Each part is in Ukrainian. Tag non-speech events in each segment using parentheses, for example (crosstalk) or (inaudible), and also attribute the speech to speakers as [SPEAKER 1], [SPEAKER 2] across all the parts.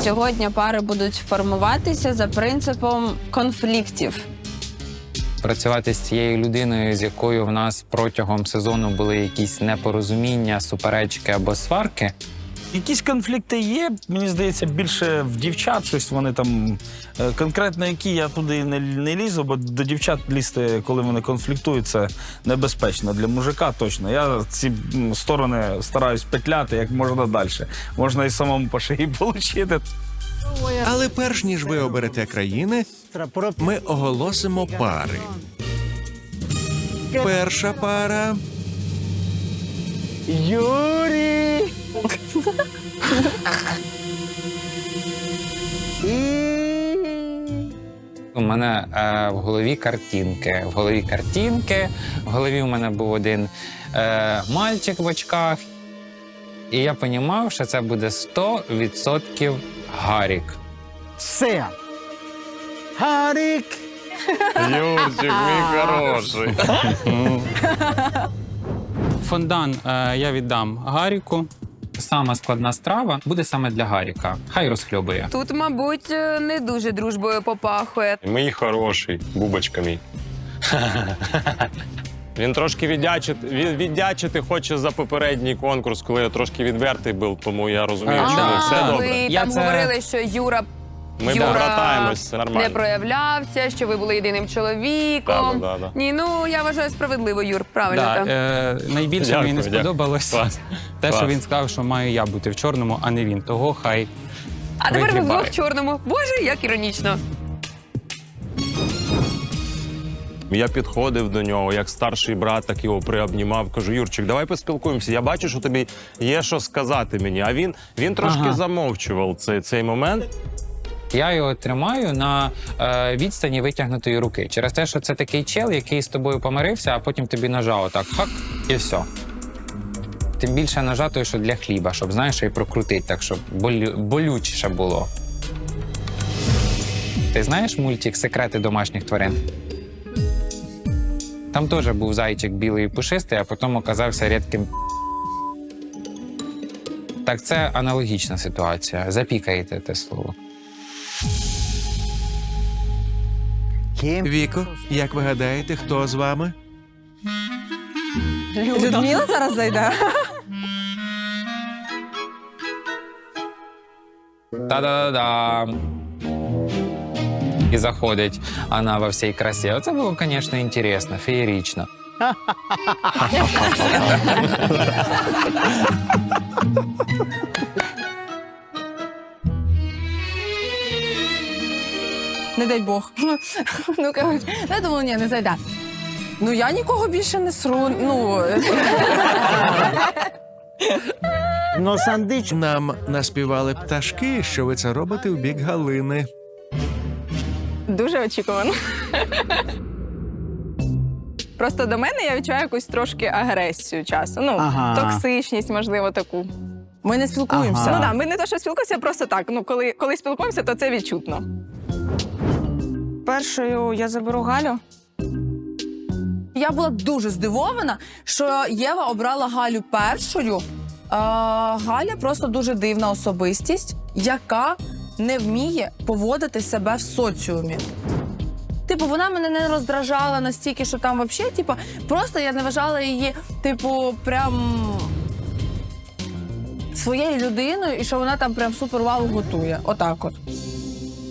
[SPEAKER 1] Сьогодні пари будуть формуватися за принципом конфліктів.
[SPEAKER 2] Працювати з цією людиною, з якою в нас протягом сезону були якісь непорозуміння, суперечки або сварки.
[SPEAKER 3] Якісь конфлікти є, мені здається, більше в дівчат щось вони там. е, Конкретно які я туди не, не лізу, бо до дівчат лізти, коли вони конфліктують, це небезпечно. Для мужика точно. Я ці сторони стараюсь петляти як можна далі. Можна і самому по шиї (laughs) отримати.
[SPEAKER 4] Але перш ніж ви оберете країни, ми оголосимо пари. Перша пара
[SPEAKER 3] Юрій!
[SPEAKER 2] У мене е, в голові картинки. В голові картинки. В голові у мене був один е, мальчик в очках. І я розумів, що це буде 100% Гарік.
[SPEAKER 5] Все. Гарік.
[SPEAKER 6] Юрчик, мій хороший. (laughs)
[SPEAKER 2] Фондан е, я віддам Гаріку. Сама складна страва буде саме для Гаріка. Хай розхльобує.
[SPEAKER 1] Тут, мабуть, е, не дуже дружбою попахує.
[SPEAKER 6] Мій хороший, бубочка мій. (laughs) Він трошки віддячити, від- віддячити хоче за попередній конкурс, коли я трошки відвертий був, тому я розумію,
[SPEAKER 2] А,
[SPEAKER 6] що
[SPEAKER 2] да.
[SPEAKER 6] все
[SPEAKER 1] ви
[SPEAKER 6] добре.
[SPEAKER 2] Я
[SPEAKER 1] там
[SPEAKER 2] це-
[SPEAKER 1] говорили, що Юра,
[SPEAKER 6] Ми
[SPEAKER 1] Юра
[SPEAKER 6] побратаємось, все
[SPEAKER 1] не проявлявся, що ви були єдиним чоловіком.
[SPEAKER 6] Да, да, да.
[SPEAKER 1] Ні, ну я вважаю справедливо, Юр. Правильно
[SPEAKER 7] Да,
[SPEAKER 1] там.
[SPEAKER 7] е, найбільше
[SPEAKER 6] Дякую,
[SPEAKER 7] мені не
[SPEAKER 6] дякую.
[SPEAKER 7] сподобалось
[SPEAKER 6] Клас.
[SPEAKER 7] те, що він сказав, що маю я бути в чорному, а не він. Того хай.
[SPEAKER 1] а тепер ви
[SPEAKER 7] вигрібає.
[SPEAKER 1] вдвох в чорному. Боже, як іронічно.
[SPEAKER 6] Я підходив до нього, як старший брат, так його приобнімав. Кажу, Юрчик, давай поспілкуємося. Я бачу, що тобі є що сказати мені. А він, він трошки
[SPEAKER 7] Ага.
[SPEAKER 6] замовчував цей, цей момент.
[SPEAKER 2] Я його тримаю на е, відстані витягнутої руки. Через те, що це такий чел, який з тобою помирився, а потім тобі нажав отак хак і все. Тим більше нажатою, що для хліба, щоб знаєш, і прокрутити, так щоб болю, болючіше було. Ти знаєш мультик Секрети домашніх тварин? Там теж був зайчик білий і пушистий, а потім оказався рідким. Так це аналогічна ситуація. Запікаєте те слово.
[SPEAKER 4] Віко, як ви гадаєте, хто з вами?
[SPEAKER 1] Людмила зараз зайде.
[SPEAKER 2] Та-да-да. І заходить вона во всій красі. Оце було, звісно, інтересно, феєрично. (laughs)
[SPEAKER 8] Не дай Бог. (laughs) ну, коротше, я думала, ні, не зайде. Ну, я нікого більше не сру. Ну, (laughs)
[SPEAKER 5] Но сандич.
[SPEAKER 4] Нам наспівали пташки, що ви це робите в бік Галини.
[SPEAKER 9] Дуже очікувано. Просто до мене я відчуваю якусь трошки агресію часу. Ну,
[SPEAKER 5] Ага.
[SPEAKER 9] токсичність, можливо, таку.
[SPEAKER 8] ми не спілкуємося.
[SPEAKER 9] Ну
[SPEAKER 5] Ага.
[SPEAKER 9] так, ми не то, що спілкуємося, просто так. Ну, коли, коли спілкуємося, то це відчутно. Першою я заберу Галю.
[SPEAKER 8] Я була дуже здивована, що Єва обрала Галю першою. А, Галя просто дуже дивна особистість, яка не вміє поводити себе в соціумі. Типу, вона мене не роздражала настільки, що там взагалі, типу, просто я не вважала її, типу, прям своєю людиною, і що вона там прям супер вау готує. Отак от.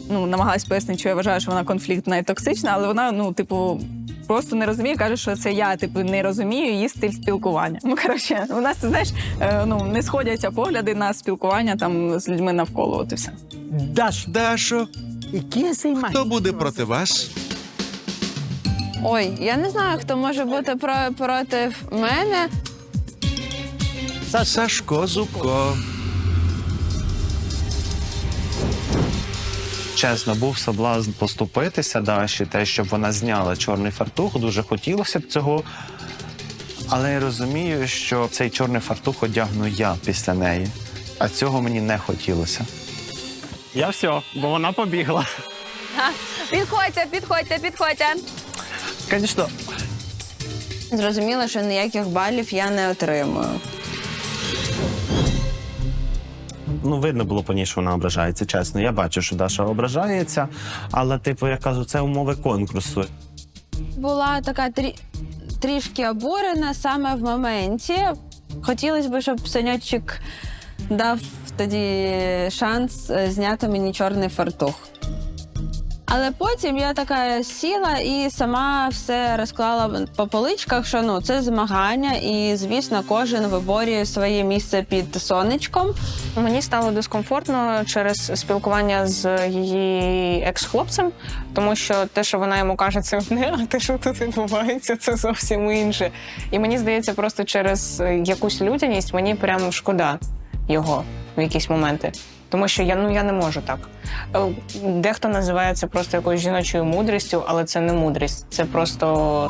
[SPEAKER 9] Ну, намагалась пояснити, що я вважаю, що вона конфліктна і токсична, але вона, ну, типу. Просто не розуміє, каже, що це я типу не розумію її стиль спілкування. Ну коротше, у нас знаєш, е, ну не сходяться погляди на спілкування там з людьми навколо. От і все.
[SPEAKER 5] Даш.
[SPEAKER 4] Дашо, хто буде проти вас?
[SPEAKER 1] Ой, я не знаю, хто може бути про, проти мене.
[SPEAKER 4] Сашко Зубко.
[SPEAKER 10] Чесно, був соблазн поступитися Даші, те, щоб вона зняла чорний фартух. Дуже хотілося б цього. Але я розумію, що цей чорний фартух одягну я після неї. А цього мені не хотілося. Я все, бо вона побігла.
[SPEAKER 1] Підходьте, підходьте, підходьте.
[SPEAKER 10] Звісно,
[SPEAKER 1] Зрозуміло, що ніяких балів я не отримую.
[SPEAKER 10] Ну, видно було по ній, що вона ображається, чесно. Я бачу, що Даша ображається, але, типу, я кажу, це умови конкурсу.
[SPEAKER 1] Була така трі... трішки обурена саме в моменті. Хотілося б, щоб Саньочик дав тоді шанс е, зняти мені чорний фартух. Але потім я така сіла і сама все розклала по поличках, що ну це змагання, і звісно, кожен виборює своє місце під сонечком.
[SPEAKER 11] Мені стало дискомфортно через спілкування з її екс-хлопцем, тому що те, що вона йому каже, це одне, а те, що тут відбувається, це зовсім інше. І мені здається, просто через якусь людяність мені прям шкода його в якісь моменти. Тому що я ну я не можу так. Е, Дехто називає це просто якоюсь жіночою мудрістю, але це не мудрість, це просто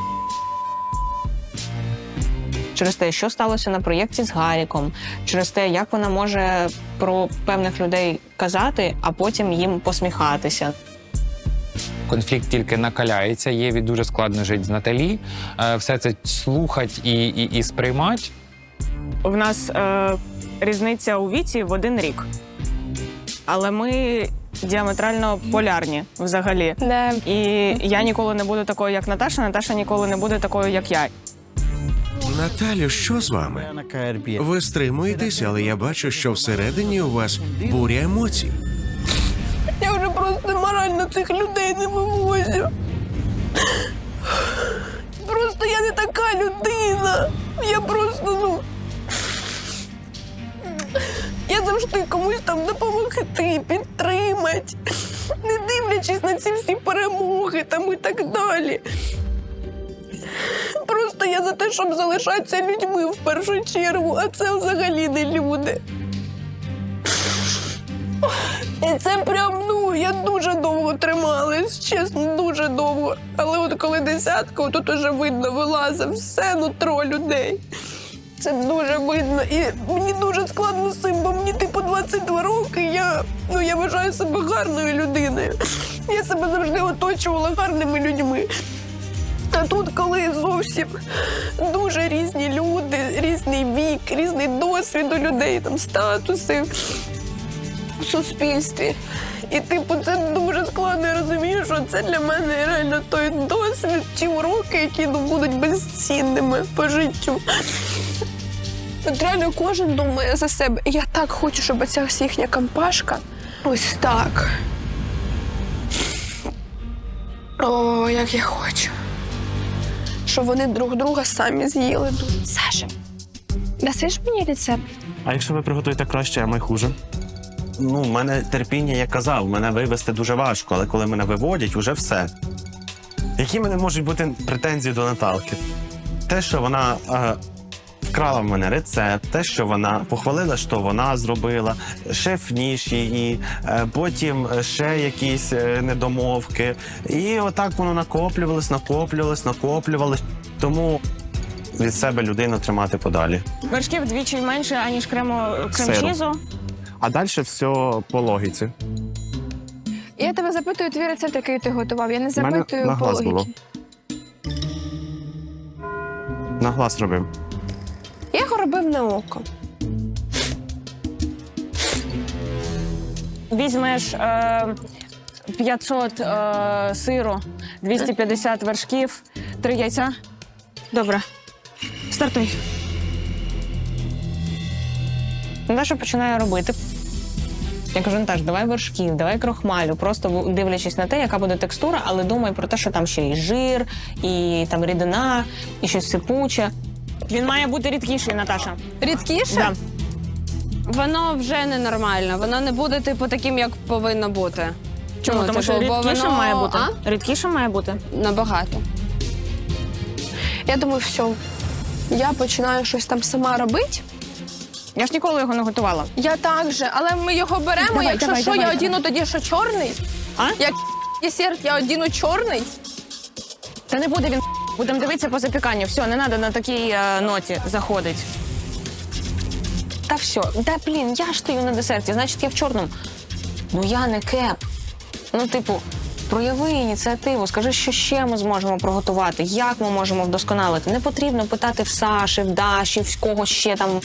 [SPEAKER 11] через те, що сталося на проєкті з Гаріком, через те, як вона може про певних людей казати, а потім їм посміхатися.
[SPEAKER 2] Конфлікт тільки накаляється. Єві дуже складно жити з Наталі. Е, Все це слухати і, і, і сприймати.
[SPEAKER 11] В нас е, різниця у віці в один рік. Але ми діаметрально полярні взагалі. І я ніколи не буду такою, як Наташа. Наташа ніколи не буде такою, як я.
[SPEAKER 4] Наталю, що з вами? Ви стримуєтесь, але я бачу, що всередині у вас буря емоцій.
[SPEAKER 8] Я вже просто морально цих людей не вивозю. Просто я не така людина. Я просто, ну. Завжди комусь там допомогти, підтримати, не дивлячись на ці всі перемоги там і так далі. Просто я за те, щоб залишатися людьми в першу чергу, а це взагалі не люди. І це прям, ну, я дуже довго трималась, чесно, дуже довго. Але от коли десятка, тут уже видно, вилазить все нутро людей. Це дуже видно. І мені дуже складно з цим, бо мені типу 22 роки. Я, ну, я вважаю себе гарною людиною. Я себе завжди оточувала гарними людьми. А тут, коли зовсім дуже різні люди, різний вік, різний досвід у людей, там статуси в суспільстві. І, типу, це дуже складно. Я розумію, що це для мене реально той досвід, ті уроки, які ну, будуть безцінними по життю. От реально кожен думає за себе. Я так хочу, щоб ця їхня компашка ось так. О, як я хочу. Щоб вони друг друга самі з'їли. Саша, дасиш мені рецепт?
[SPEAKER 10] А якщо ви приготуєте краще, а ми хуже? Ну, в мене терпіння, я казав, мене вивести дуже важко, але коли мене виводять, уже все. Які в мене можуть бути претензії до Наталки? Те, що вона е, вкрала в мене рецепт, те, що вона похвалила, що вона зробила, шеф ніж її, е, потім ще якісь е, недомовки. І отак воно накоплювалось, накоплювалось, накоплювалось. Тому від себе людину тримати подалі.
[SPEAKER 11] Вершків вдвічі менше, аніж кремо крем-чізу.
[SPEAKER 10] А далі все по логіці.
[SPEAKER 8] Я тебе запитую твій рецепт, який ти готував. Я не
[SPEAKER 10] У мене
[SPEAKER 8] запитую
[SPEAKER 10] на
[SPEAKER 8] по логіці.
[SPEAKER 10] було. На глаз робив.
[SPEAKER 8] Робив на око.
[SPEAKER 11] Візьмеш е, 500 е, сиру, 250 вершків, 3 яйця. Добре. Стартуй. Наташа починає робити. Я кажу, Наташ, давай вершків, давай крохмалю, просто дивлячись на те, яка буде текстура, але думай про те, що там ще і жир, і там рідина, і щось сипуче. Він має бути рідкіший, Наташа.
[SPEAKER 1] Рідкіше?
[SPEAKER 11] Да.
[SPEAKER 1] Воно вже ненормально. Воно не буде, типу, таким, як повинно бути.
[SPEAKER 11] Чому?
[SPEAKER 1] Ну,
[SPEAKER 11] Тому що
[SPEAKER 1] типу, бо
[SPEAKER 11] рідкіше
[SPEAKER 1] воно-
[SPEAKER 11] має бути.
[SPEAKER 1] А?
[SPEAKER 11] Рідкіше має бути.
[SPEAKER 1] Набагато.
[SPEAKER 8] Я думаю, все. Я починаю щось там сама робити.
[SPEAKER 11] Я ж ніколи його не готувала.
[SPEAKER 8] Я так же, але ми його беремо.
[SPEAKER 11] Давай,
[SPEAKER 8] Якщо
[SPEAKER 11] давай,
[SPEAKER 8] що,
[SPEAKER 11] давай,
[SPEAKER 8] я
[SPEAKER 11] давай.
[SPEAKER 8] одіну тоді, що чорний.
[SPEAKER 11] А?
[SPEAKER 8] Як десерт, я одіну чорний.
[SPEAKER 11] Та не буде він. Будемо дивитися по запіканню. Все, не треба на такій е, ноті заходить. Та все, да блін, я ж стою на десерті, значить я в чорному. Ну я не кеп. Ну, типу, прояви ініціативу, скажи, що ще ми зможемо приготувати, як ми можемо вдосконалити. Не потрібно питати в Саші, в Даші, в кого ще там.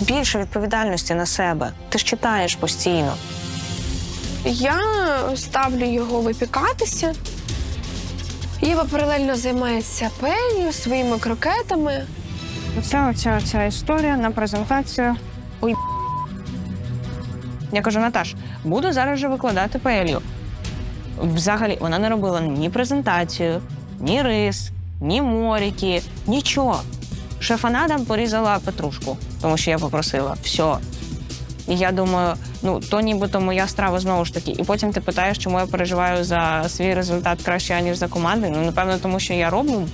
[SPEAKER 11] більше відповідальності на себе. Ти ж читаєш постійно.
[SPEAKER 12] Я ставлю його випікатися. Єва паралельно займається пенью, своїми крокетами.
[SPEAKER 11] Оця оця, оця історія на презентацію. Ой. Я кажу, Наташ, буду зараз же викладати паелью. Взагалі, вона не робила ні презентацію, ні рис, ні моріки, нічого. Шефанадам порізала петрушку, тому що я попросила. Все. І я думаю, ну то нібито моя страва знову ж таки. І потім ти питаєш, чому я переживаю за свій результат краще, ніж за команди. Ну, напевно, тому що я роблю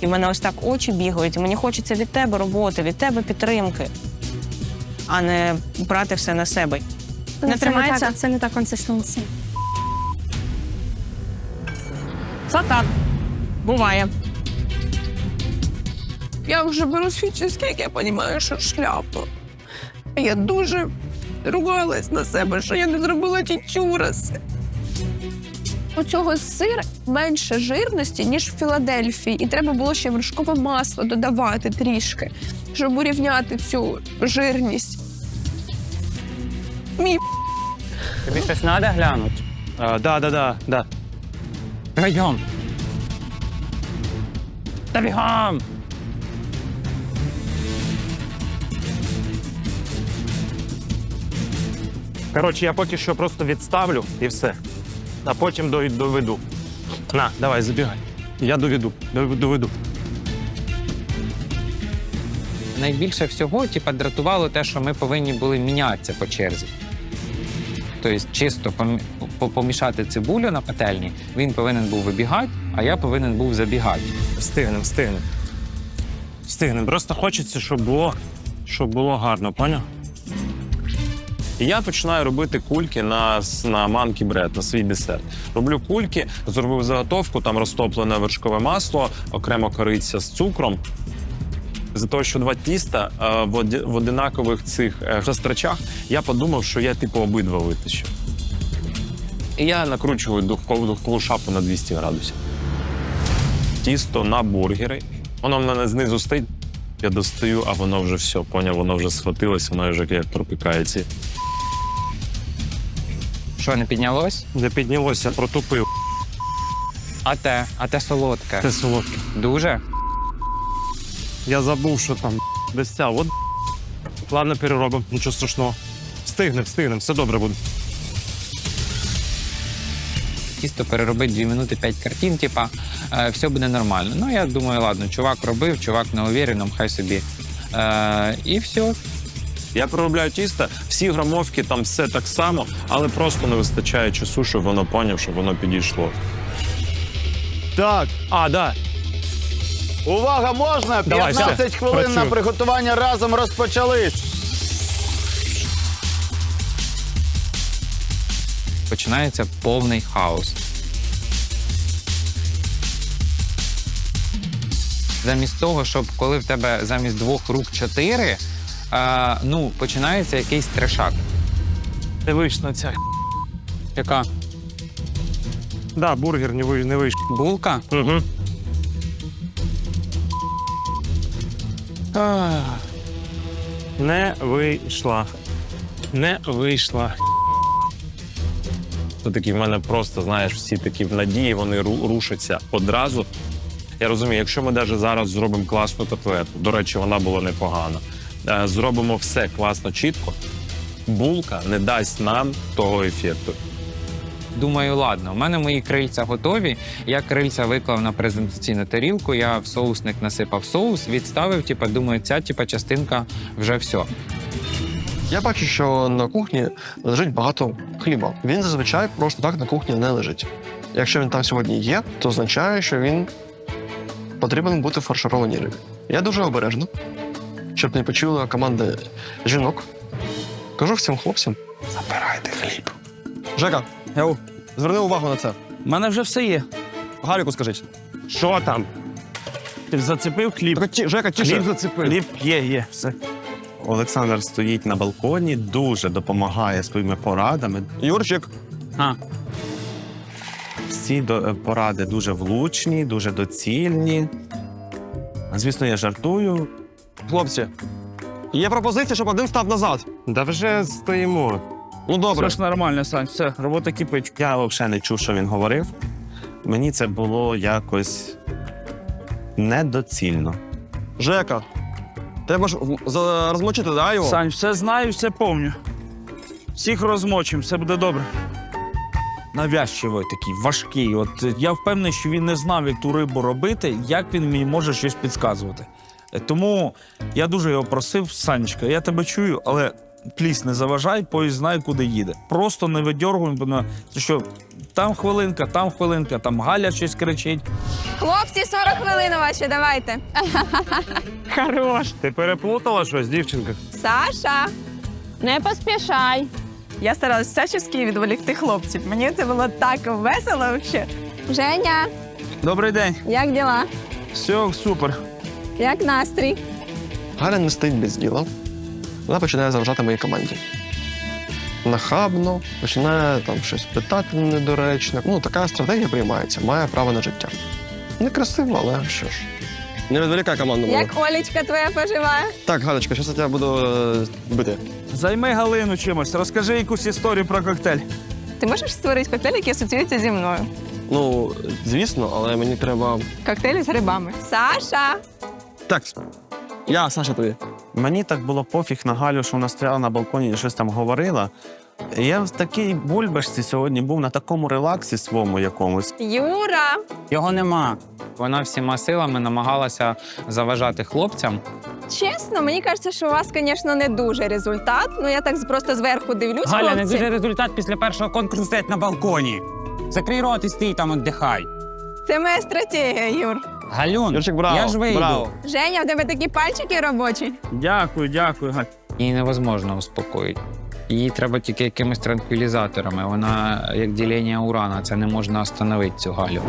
[SPEAKER 11] і в мене ось так очі бігають, і мені хочеться від тебе роботи, від тебе підтримки, а не брати все на себе. Не тримається?
[SPEAKER 12] Це не та консистенція.
[SPEAKER 11] Це так. Буває.
[SPEAKER 12] Я вже беру свій чизкейк, я розумію, що шляпа. Я дуже ругалась на себе, що я не зробила ті чураси. У цього сира менше жирності, ніж в Філадельфії, і треба було ще вершкове масло додавати трішки, щоб урівняти цю жирність. Мій
[SPEAKER 7] Тобі щось треба глянути?
[SPEAKER 6] А, да, да, да, да.
[SPEAKER 7] Пойдем. Та бігом!
[SPEAKER 6] Коротше, я поки що просто відставлю і все. А потім доведу. На, давай, забігай. Я доведу, дов- доведу.
[SPEAKER 2] Найбільше всього, типа, дратувало те, що ми повинні були мінятися по черзі. Тобто, чисто помі- по- помішати цибулю на пательні, він повинен був вибігати, а я повинен був забігати.
[SPEAKER 6] Встигнем, встигнем. Встигнем. Просто хочеться, щоб було, щоб було гарно, поняв? І я починаю робити кульки на, на манкі бред, на свій десерт. Роблю кульки, зробив заготовку, там розтоплене вершкове масло, окремо кориця з цукром. За того, що два тіста е, в, одинакових цих е, розтрачах, я подумав, що я типу обидва витащу. І я накручую духову, духову шапу на 200 градусів тісто на бургери. Воно в мене знизу стоїть. Я достаю, а воно вже все, поняв, воно вже схватилось, воно вже як пропікається.
[SPEAKER 2] Що не піднялось?
[SPEAKER 6] Не піднялося, протупив.
[SPEAKER 2] А те, а те солодке.
[SPEAKER 6] Це солодке.
[SPEAKER 2] Дуже.
[SPEAKER 6] Я забув, що там десь ця. От. Ладно, переробимо, нічого страшного. Встигнем, встигнем, все добре буде.
[SPEAKER 2] Тісто переробити 2 минути 5 картин, типа, е, все буде нормально. Ну, я думаю, ладно, чувак робив, чувак на увереному, хай собі. Е, і все.
[SPEAKER 6] Я проробляю тісто, всі грамовки, там все так само, але просто не вистачає часу, щоб воно поняв, щоб воно підійшло.
[SPEAKER 5] Так,
[SPEAKER 6] А, да.
[SPEAKER 5] увага, можна?
[SPEAKER 6] Давай,
[SPEAKER 5] 15
[SPEAKER 6] все,
[SPEAKER 5] хвилин на
[SPEAKER 6] працюю.
[SPEAKER 5] приготування разом розпочались.
[SPEAKER 2] Починається повний хаос. Замість того, щоб коли в тебе замість двох рук чотири, е, ну, починається якийсь трешак.
[SPEAKER 6] Дивись на ця.
[SPEAKER 2] Яка
[SPEAKER 6] Да, бургер не вийш, не вийшов.
[SPEAKER 2] булка?
[SPEAKER 6] Угу. Не вийшла. Не вийшла. То такі в мене просто, знаєш, всі такі в надії, вони рушаться одразу. Я розумію, якщо ми навіть зараз зробимо класну котлету, до речі, вона була непогана. е, Зробимо все класно, чітко. Булка не дасть нам того ефекту.
[SPEAKER 2] Думаю, ладно, у мене мої крильця готові. Я крильця виклав на презентаційну тарілку, я в соусник насипав соус, відставив, типа, думаю, ця типа, частинка вже все.
[SPEAKER 13] Я бачу, що на кухні лежить багато хліба. Він зазвичай просто так на кухні не лежить. Якщо він там сьогодні є, то означає, що він потрібен бути фаршированій рибі. Я дуже обережно, щоб не почула команди жінок. Кажу всім хлопцям: забирайте хліб. Жека, Яу, зверни увагу на це.
[SPEAKER 3] У мене вже все є.
[SPEAKER 13] Галіку скажіть.
[SPEAKER 6] Що там?
[SPEAKER 3] Ти зацепив хліб.
[SPEAKER 13] Так, ті- Жека, тише.
[SPEAKER 3] зацепив. Хліб є, є, все.
[SPEAKER 14] Олександр стоїть на балконі, дуже допомагає своїми порадами.
[SPEAKER 13] Юрчик,
[SPEAKER 2] А,
[SPEAKER 14] Всі до- поради дуже влучні, дуже доцільні. Звісно, я жартую.
[SPEAKER 13] хлопці, Є пропозиція, щоб один став назад.
[SPEAKER 10] Да вже стоїмо.
[SPEAKER 13] Ну добре.
[SPEAKER 3] Все ж нормально, Сань, все, робота кипить.
[SPEAKER 10] Я взагалі не чув, що він говорив. Мені це було якось недоцільно.
[SPEAKER 13] Жека, треба ж в- за- розмочити, да, його?
[SPEAKER 3] Сань, все знаю, все помню. Всіх розмочимо, все буде добре. Навязчивий такий, важкий. От е, я впевнений, що він не знав, як ту рибу робити, як він мені може щось підказувати. Е, Тому я дуже його просив, Санечка, я тебе чую, але пліс, не заважай, поїзд знає, куди їде. Просто не видьоргуй, бо на- це що там хвилинка, там хвилинка, там Галя щось кричить.
[SPEAKER 15] Хлопці, 40 хвилин ваші, давайте. (laughs)
[SPEAKER 6] Хорош. Ти переплутала щось, дівчинка?
[SPEAKER 15] Саша.
[SPEAKER 1] Не поспішай.
[SPEAKER 15] Я старалась всячески відволікти хлопців. Мені це було так весело взагалі.
[SPEAKER 1] Женя,
[SPEAKER 3] Добрий день.
[SPEAKER 1] як діла?
[SPEAKER 3] Все, супер.
[SPEAKER 1] Як настрій?
[SPEAKER 13] Галя не стоїть без діла. Вона починає заважати моїй команді. Нахабно, починає там щось питати недоречно. Ну, така стратегія приймається, має право на життя. Некрасиво, але що ж. Не відволікай команду. мою.
[SPEAKER 1] Як Олечка твоя поживає?
[SPEAKER 13] Так, Галечка, зараз я тебе буду е, бити.
[SPEAKER 3] Займи Галину чимось, розкажи якусь історію про коктейль.
[SPEAKER 15] Ти можеш створити коктейль, який асоціюється зі мною?
[SPEAKER 13] Ну, звісно, але мені треба.
[SPEAKER 15] Коктейль з грибами. Саша!
[SPEAKER 13] Так, я, Саша, тобі.
[SPEAKER 10] Мені так було пофіг на Галю, що вона стояла на балконі і щось там говорила. Я в такій бульбашці сьогодні був на такому релаксі своєму якомусь.
[SPEAKER 15] Юра!
[SPEAKER 7] Його нема.
[SPEAKER 2] Вона всіма силами намагалася заважати хлопцям.
[SPEAKER 15] Чесно, мені кажеться, що у вас, звісно, не дуже результат. Ну я так просто зверху дивлюсь.
[SPEAKER 7] Галя, не
[SPEAKER 15] хлопці.
[SPEAKER 7] дуже результат після першого конкурсу стоять на балконі. Закрий рот і стій там, віддихай.
[SPEAKER 15] Це моя стратегія, Юр.
[SPEAKER 7] Галюн,
[SPEAKER 13] Юрчик, браво,
[SPEAKER 7] я ж вийду.
[SPEAKER 13] браво.
[SPEAKER 15] Женя, в тебе такі пальчики робочі.
[SPEAKER 3] Дякую, дякую, Галь.
[SPEAKER 2] Її невозможно успокоїти. Її треба тільки якимись транквілізаторами. Вона як ділення урана, це не можна остановити цю Галю.